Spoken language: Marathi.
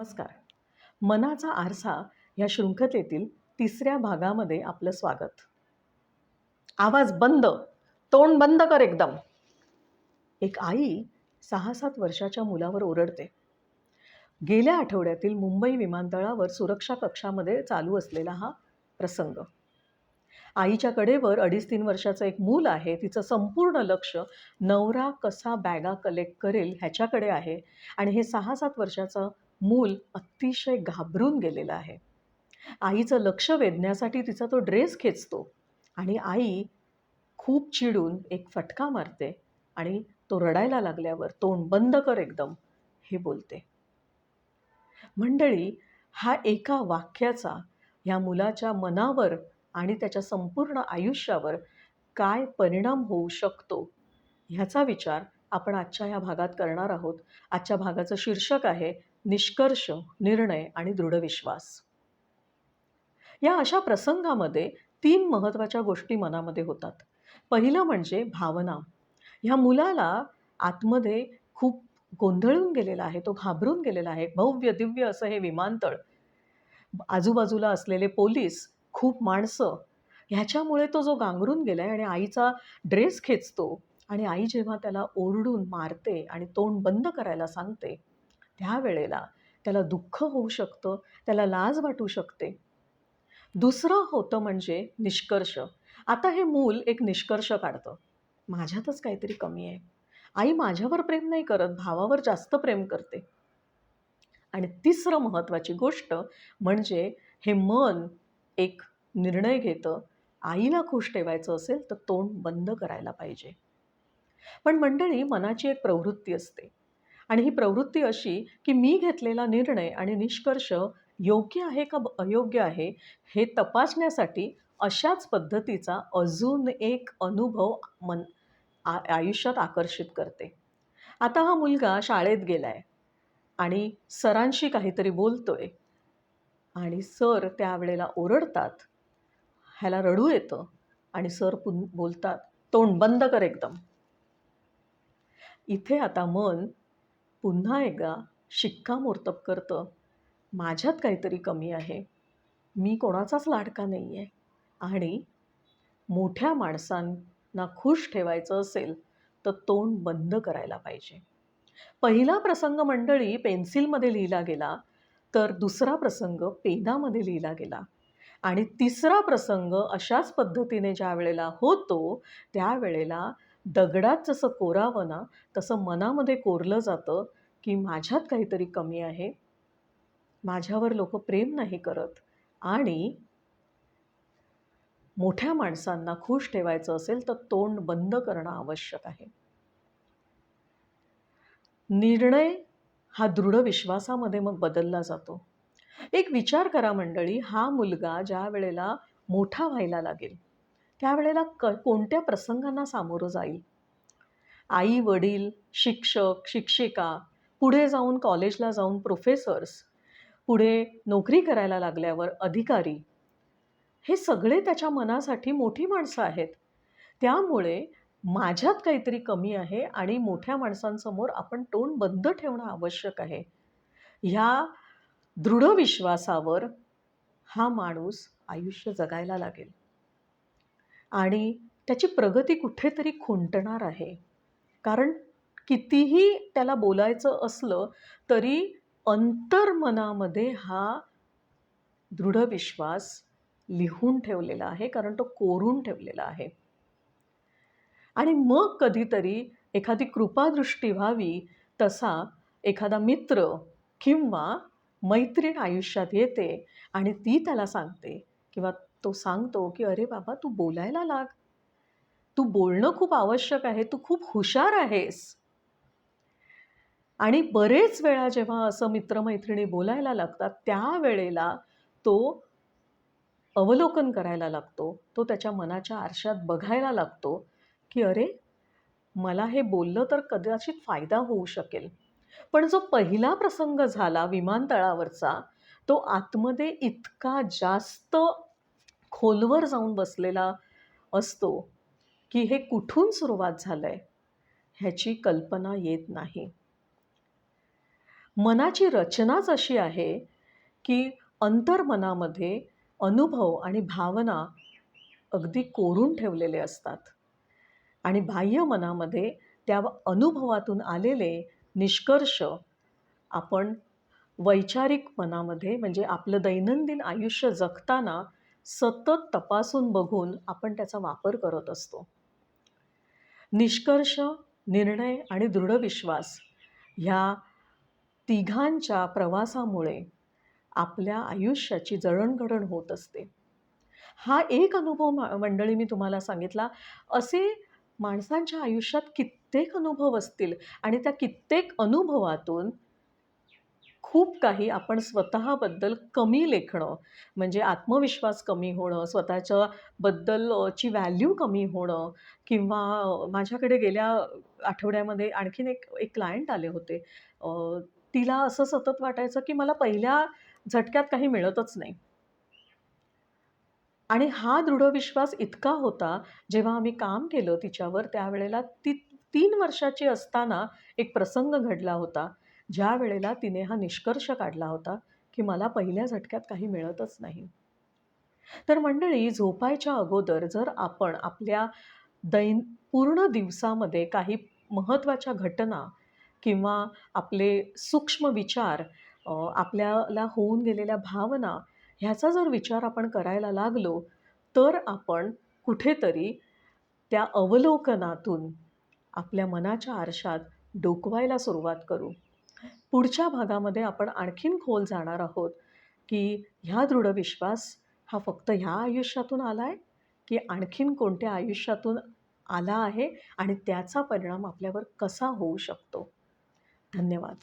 नमस्कार. मनाचा आरसा या शृंखलेतील तिसऱ्या भागामध्ये आपलं स्वागत. आवाज बंद तोंड बंद कर एकदम. एक आई सहा सात वर्षाच्या मुलावर ओरडते. गेल्या आठवड्यातील मुंबई विमानतळावर सुरक्षा कक्षामध्ये चालू असलेला हा प्रसंग. आईच्या कडेवर अडीच तीन वर्षाचं एक मूल आहे तिचं संपूर्ण लक्ष नवरा कसा बॅगा कलेक्ट करेल ह्याच्याकडे आहे आणि हे सहा सात वर्षाचं मूल अतिशय घाबरून गेलेलं आहे. आईचं लक्ष वेधण्यासाठी तिचा तो ड्रेस खेचतो आणि आई खूप चिडून एक फटका मारते आणि तो रडायला लागल्यावर तोंड बंद कर एकदम हे बोलते. मंडळी हा एका वाक्याचा ह्या मुलाच्या मनावर आणि त्याच्या संपूर्ण आयुष्यावर काय परिणाम होऊ शकतो ह्याचा विचार आपण आजच्या ह्या भागात करणार आहोत. आजच्या भागाचं शीर्षक आहे निष्कर्ष निर्णय आणि दृढविश्वास या अशा प्रसंगामध्ये तीन महत्त्वाच्या गोष्टी मनामध्ये होतात. पहिलं म्हणजे भावना. ह्या मुलाला आतमध्ये खूप गोंधळून गेलेला आहे तो घाबरून गेलेला आहे. भव्य दिव्य असं हे विमानतळ आजूबाजूला असलेले पोलीस खूप माणसं ह्याच्यामुळे तो जो गांगरून गेला आहे आणि आईचा ड्रेस खेचतो आणि आई जेव्हा त्याला ओरडून मारते आणि तोंड बंद करायला सांगते त्यावेळेला त्याला दुःख होऊ शकतं त्याला लाज वाटू शकते. दुसरं होतं म्हणजे निष्कर्ष. आता हे मूल एक निष्कर्ष काढतं. माझ्यातच काहीतरी कमी आहे. आई माझ्यावर प्रेम नाही करत भावावर जास्त प्रेम करते. आणि तिसरं महत्त्वाची गोष्ट म्हणजे हे मन एक निर्णय घेतं आईला खुश ठेवायचं असेल तर तोंड बंद करायला पाहिजे. पण मंडळी मनाची एक प्रवृत्ती असते. आणि ही प्रवृत्ती अशी की मी घेतलेला निर्णय आणि निष्कर्ष योग्य आहे का अयोग्य आहे हे तपासण्यासाठी अशाच पद्धतीचा अजून एक अनुभव मन आ आयुष्यात आकर्षित करते. आता हा मुलगा शाळेत गेला आहे आणि सरांशी काहीतरी बोलतोय आणि सर त्यावेळेला ओरडतात. ह्याला रडू येतं आणि सर पुन बोलतात तोंड बंद कर एकदम. इथे आता मन पुन्हा एकदा शिक्कामोर्तब करतं. माझ्यात काहीतरी कमी आहे. मी कोणाचाच लाडका नाही आहे आणि मोठ्या माणसांना खुश ठेवायचं असेल तर तोंड बंद करायला पाहिजे. पहिला प्रसंग मंडळी पेन्सिलमध्ये लिहिला गेला तर दुसरा प्रसंग पेनामध्ये लिहिला गेला. आणि तिसरा प्रसंग अशाच पद्धतीने ज्या वेळेला होतो त्यावेळेला दगडात जसं कोरावं ना तसं मनामध्ये कोरलं जातं की माझ्यात काहीतरी कमी आहे. माझ्यावर लोक प्रेम नाही करत. आणि मोठ्या माणसांना खुश ठेवायचं असेल तर तोंड बंद करणं आवश्यक आहे. निर्णय हा दृढ विश्वासामध्ये मग बदलला जातो. एक विचार करा मंडळी हा मुलगा ज्या वेळेला मोठा व्हायला लागेल त्यावेळेला क कोणत्या प्रसंगांना सामोरं जाईल? आई वडील शिक्षक शिक्षिका पुढे जाऊन कॉलेजला जाऊन प्रोफेसर्स पुढे नोकरी करायला लागल्यावर अधिकारी हे सगळे त्याच्या मनासाठी मोठी माणसं आहेत. त्यामुळे माझ्यात काहीतरी कमी आहे आणि मोठ्या माणसांसमोर आपण तोंड बंद ठेवणं आवश्यक आहे. ह्या दृढ विश्वासावर हा माणूस आयुष्य जगायला लागेल. आणि त्याची प्रगती कुठेतरी खुंटणार आहे. कारण कितीही त्याला बोलायचं असलं तरी अंतर्मनामध्ये हा दृढ विश्वास लिहून ठेवलेला आहे कारण तो कोरून ठेवलेला आहे. आणि मग कधीतरी एखादी कृपादृष्टी व्हावी तसा एखादा मित्र किंवा मैत्रीण आयुष्यात येते आणि ती त्याला सांगते किंवा तो सांगतो की अरे बाबा तू बोलायला लाग. तू बोलणं खूप आवश्यक आहे. तू खूप हुशार आहेस. आणि बरेच वेळा जेव्हा असं मित्रमैत्रिणी बोलायला लागतात त्यावेळेला तो अवलोकन करायला लागतो. तो त्याच्या मनाच्या आरशात बघायला लागतो की अरे मला हे बोललं तर कदाचित फायदा होऊ शकेल. पण जो पहिला प्रसंग झाला विमानतळावरचा तो आतमध्ये इतका जास्त खोलवर जाऊन बसलेला असतो की हे कुठून सुरुवात झालं आहे ह्याची कल्पना येत नाही. मनाची रचनाच अशी आहे की अंतर्मनामध्ये अनुभव आणि भावना अगदी कोरून ठेवलेले असतात आणि बाह्य मनामध्ये त्या अनुभवातून आलेले निष्कर्ष आपण वैचारिक मनामध्ये म्हणजे आपलं दैनंदिन आयुष्य जगताना सतत तपासून बघून आपण त्याचा वापर करत असतो. निष्कर्ष निर्णय आणि दृढ विश्वास ह्या तिघांच्या प्रवासामुळे आपल्या आयुष्याची जळणघडण होत असते. हा एक अनुभव मंडळी मी तुम्हाला सांगितला. असे माणसांच्या आयुष्यात कित्येक अनुभव असतील आणि त्या कित्येक अनुभवातून खूप काही आपण स्वतःबद्दल कमी लेखणं म्हणजे आत्मविश्वास कमी होणं स्वतःच्या बद्दल ची व्हॅल्यू कमी होणं किंवा माझ्याकडे गेल्या आठवड्यामध्ये आणखीन एक एक क्लायंट आले होते. तिला असं सतत वाटायचं की मला पहिल्या झटक्यात काही मिळतच नाही. आणि हा दृढ विश्वास इतका होता जेव्हा आम्ही काम केलं तिच्यावर त्यावेळेला ती तीन वर्षाची असताना एक प्रसंग घडला होता. ज्या वेळेला तिने हा निष्कर्ष काढला होता की मला पहिल्या झटक्यात काही मिळतच नाही. तर मंडळी झोपायच्या अगोदर जर आपण आपल्या दैन पूर्ण दिवसामध्ये काही महत्त्वाच्या घटना किंवा आपले सूक्ष्म विचार आपल्याला होऊन गेलेल्या भावना ह्याचा जर विचार आपण करायला लागलो तर आपण कुठेतरी त्या अवलोकनातून आपल्या मनाच्या आरशात डोकवायला सुरुवात करू. पुढच्या भागामध्ये आपण आणखीन खोल जाणार आहोत की ह्या दृढ विश्वास हा फक्त ह्या आयुष्यातून आला आहे की आणखीन कोणत्या आयुष्यातून आला आहे आणि त्याचा परिणाम आपल्यावर कसा होऊ शकतो? धन्यवाद.